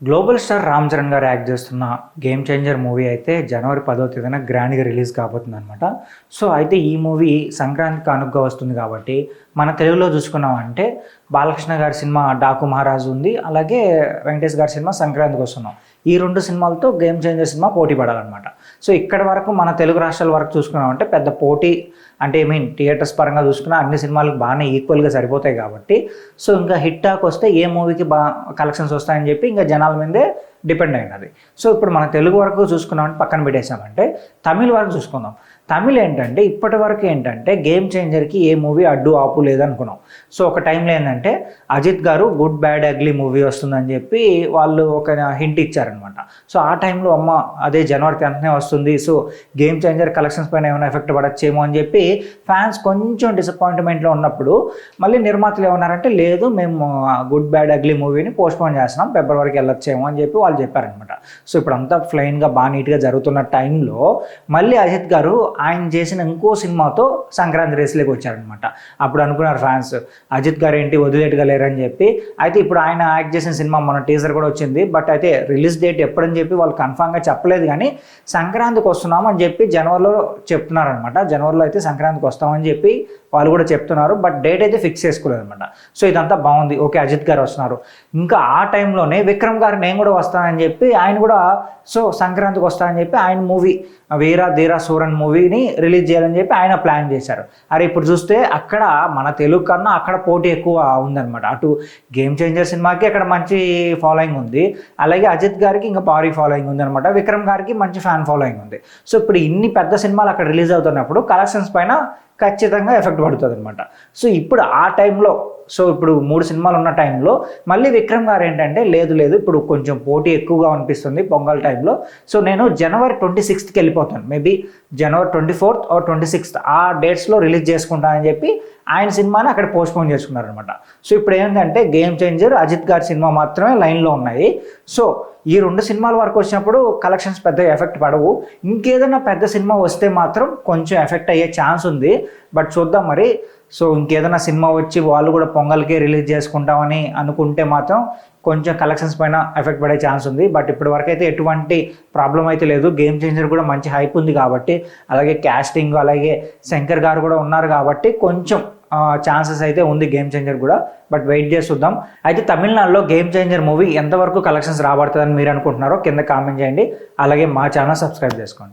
Global star Ram Charan గారు act చేస్తున్న game changer movie అయితే జనవరి పదో తేదీన గ్రాండ్గా రిలీజ్ కాబోతుంది అనమాట సో అయితే ఈ మూవీ సంక్రాంతికి అనుగ్గా వస్తుంది కాబట్టి మన తెలుగులో చూసుకున్నామంటే బాలకృష్ణ గారి సినిమా డాకు మహారాజు ఉంది. అలాగే వెంకటేష్ గారి సినిమా సంక్రాంతికి వస్తున్నాం. ఈ రెండు సినిమాలతో గేమ్ చేంజర్ సినిమా పోటీ పడాలన్నమాట. సో ఇక్కడ వరకు మన తెలుగు రాష్ట్రాల వరకు చూసుకున్నామంటే పెద్ద పోటీ అంటే ఐ మీన్ థియేటర్స్ పరంగా చూసుకున్నా అన్ని సినిమాలకు బాగానే ఈక్వల్గా సరిపోతాయి కాబట్టి. సో ఇంకా హిట్ టాక్ వస్తే ఏ మూవీకి బా కలెక్షన్స్ వస్తాయని చెప్పి ఇంకా జనాల మీదే డిపెండ్ అయినది. సో ఇప్పుడు మన తెలుగు వరకు చూసుకున్నామంటే పక్కన పెట్టేసామంటే తమిళ వరకు చూసుకుందాం. తమిళ్ ఏంటంటే ఇప్పటి వరకు ఏంటంటే గేమ్ చేంజర్కి ఏ మూవీ అడ్డు ఆపు లేదనుకున్నాం. సో ఒక టైంలో ఏంటంటే అజిత్ గారు గుడ్ బ్యాడ్ అగ్లీ మూవీ వస్తుందని చెప్పి వాళ్ళు ఒక హింట్ ఇచ్చారనమాట సో ఆ టైంలో అమ్మ అదే జనవరి టెన్త్నే వస్తుంది. సో గేమ్ చేంజర్ కలెక్షన్స్ పైన ఏమైనా ఎఫెక్ట్ పడచ్చేమో అని చెప్పి ఫ్యాన్స్ కొంచెం డిసప్పాయింట్మెంట్లో ఉన్నప్పుడు మళ్ళీ నిర్మాతలు ఏమన్నారంటే లేదు మేము గుడ్ బ్యాడ్ అగ్లీ మూవీని పోస్ట్పోన్ చేస్తున్నాం. ఫిబ్రవరికి వెళ్ళొచ్చేమో అని చెప్పి వాళ్ళు చెప్పారనమాట సో ఇప్పుడు అంతా ఫ్లైన్గా బాగా నీట్గా జరుగుతున్న టైంలో మళ్ళీ అజిత్ గారు ఆయన చేసిన ఇంకో సినిమాతో సంక్రాంతి రేస్లోకి వచ్చారనమాట అప్పుడు అనుకున్నారు ఫ్యాన్స్ అజిత్ గారు ఏంటి వదిలేట్టుగా లేరని చెప్పి. అయితే ఇప్పుడు ఆయన యాక్ట్ చేసిన సినిమా మన టీజర్ కూడా వచ్చింది. బట్ అయితే రిలీజ్ డేట్ ఎప్పుడని చెప్పి వాళ్ళు కన్ఫామ్గా చెప్పలేదు కానీ సంక్రాంతికి వస్తున్నాం అని చెప్పి జనవరిలో చెప్తున్నారనమాట జనవరిలో అయితే సంక్రాంతికి వస్తామని చెప్పి వాళ్ళు కూడా చెప్తున్నారు బట్ డేట్ అయితే ఫిక్స్ చేసుకోలేదు అనమాట సో ఇదంతా బాగుంది. ఓకే అజిత్ గారు వస్తున్నారు. ఇంకా ఆ టైంలోనే విక్రమ్ గారు నేను కూడా వస్తానని చెప్పి ఆయన కూడా సో సంక్రాంతికి వస్తానని చెప్పి ఆయన మూవీ వీరా ధీరా సూరన్ మూవీని రిలీజ్ చేయాలని చెప్పి ఆయన ప్లాన్ చేశారు. అరే ఇప్పుడు చూస్తే అక్కడ మన తెలుగు కన్నా అక్కడ పోటీ ఎక్కువ ఉందన్నమాట. అటు గేమ్ చేంజర్ సినిమాకి అక్కడ మంచి ఫాలోయింగ్ ఉంది. అలాగే అజిత్ గారికి ఇంకా భారీ ఫాలోయింగ్ ఉంది అనమాట విక్రమ్ గారికి మంచి ఫ్యాన్ ఫాలోయింగ్ ఉంది. సో ఇప్పుడు ఇన్ని పెద్ద సినిమాలు అక్కడ రిలీజ్ అవుతున్నప్పుడు కలెక్షన్స్ పైన ఖచ్చితంగా ఎఫెక్ట్ పడుతుంది అనమాట సో ఇప్పుడు ఆ టైంలో సో ఇప్పుడు మూడు సినిమాలు ఉన్న టైంలో మళ్ళీ విక్రమ్ గారు ఏంటంటే లేదు లేదు ఇప్పుడు కొంచెం పోటీ ఎక్కువగా అనిపిస్తుంది పొంగల్ టైంలో. సో నేను జనవరి ట్వంటీ సిక్స్త్కి వెళ్ళిపోతాను. Maybe January twenty fourth or twenty sixth ఆ డేట్స్లో రిలీజ్ చేసుకుంటానని చెప్పి ఆయన సినిమాని అక్కడ పోస్ట్పోన్ చేసుకున్నారనమాట సో ఇప్పుడు ఏంటంటే గేమ్ చేంజర్ అజిత్ గారి సినిమా మాత్రమే లైన్లో ఉన్నాయి. సో ఈ రెండు సినిమాల వరకు వచ్చినప్పుడు కలెక్షన్స్ పెద్ద ఎఫెక్ట్ పడవు. ఇంకేదైనా పెద్ద సినిమా వస్తే మాత్రం కొంచెం ఎఫెక్ట్ అయ్యే ఛాన్స్ ఉంది. బట్ చూద్దాం మరి. సో ఇంకేదైనా సినిమా వచ్చి వాళ్ళు కూడా పొంగల్కే రిలీజ్ చేసుకుంటామని అనుకుంటే మాత్రం కొంచెం కలెక్షన్స్ పైన ఎఫెక్ట్ పడే ఛాన్స్ ఉంది. బట్ ఇప్పటి వరకు అయితే ఎటువంటి ప్రాబ్లం అయితే లేదు. గేమ్ చేంజర్ కూడా మంచి హైప్ ఉంది కాబట్టి అలాగే క్యాస్టింగ్ అలాగే శంకర్ గారు కూడా ఉన్నారు కాబట్టి కొంచెం ఛాన్సెస్ అయితే ఉంది గేమ్ చేంజర్ కూడా. బట్ వెయిట్ చేసి చూద్దాం. అయితే తమిళనాడులో గేమ్ చేంజర్ మూవీ ఎంతవరకు కలెక్షన్స్ రాబడుతుందని మీరు అనుకుంటున్నారో కింద కామెంట్ చేయండి. అలాగే మా ఛానల్ సబ్స్క్రైబ్ చేసుకోండి.